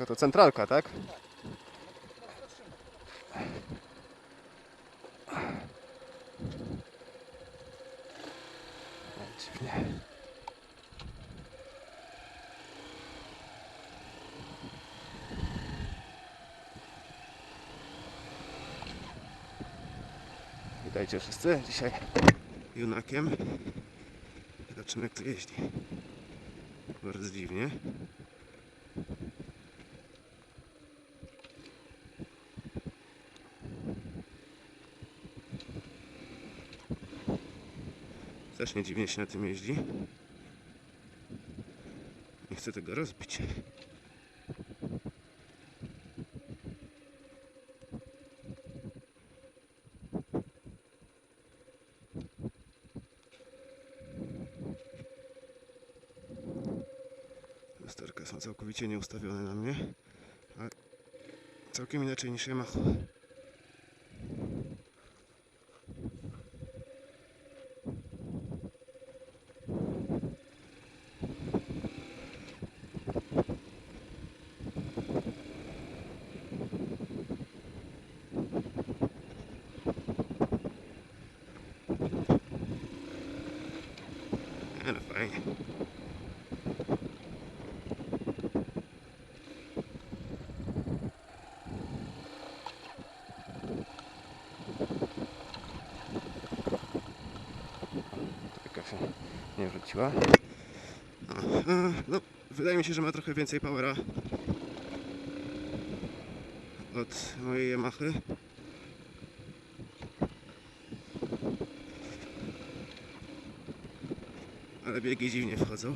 Tylko to centralka, tak? Dziwnie. Witajcie wszyscy. Dzisiaj junakiem. Zobaczymy jak to jeździ. Bardzo dziwnie. Też nie dziwnie się na tym jeździ. Nie chcę tego rozbić. Lusterka są całkowicie nieustawione na mnie, a całkiem inaczej niż Yamaha. Fajnie. Taka się nie wróciła. No, wydaje mi się, że ma trochę więcej powera od mojej Yamahy. Ale biegi dziwnie wchodzą.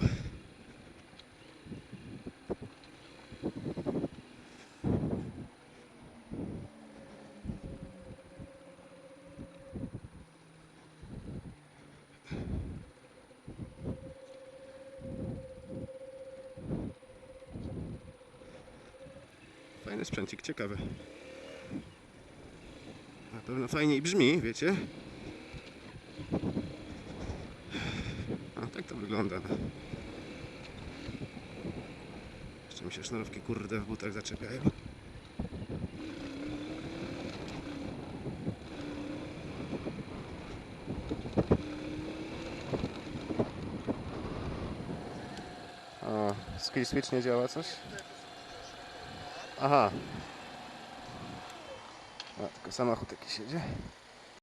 Fajny sprzęcik, ciekawy. Na pewno fajniej brzmi, wiecie? Tak to wygląda. no. Jeszcze mi się sznurówki kurde w butach zaczepiają. O, skill switch nie działa coś? Aha. A, tylko samochód jakiś jedzie.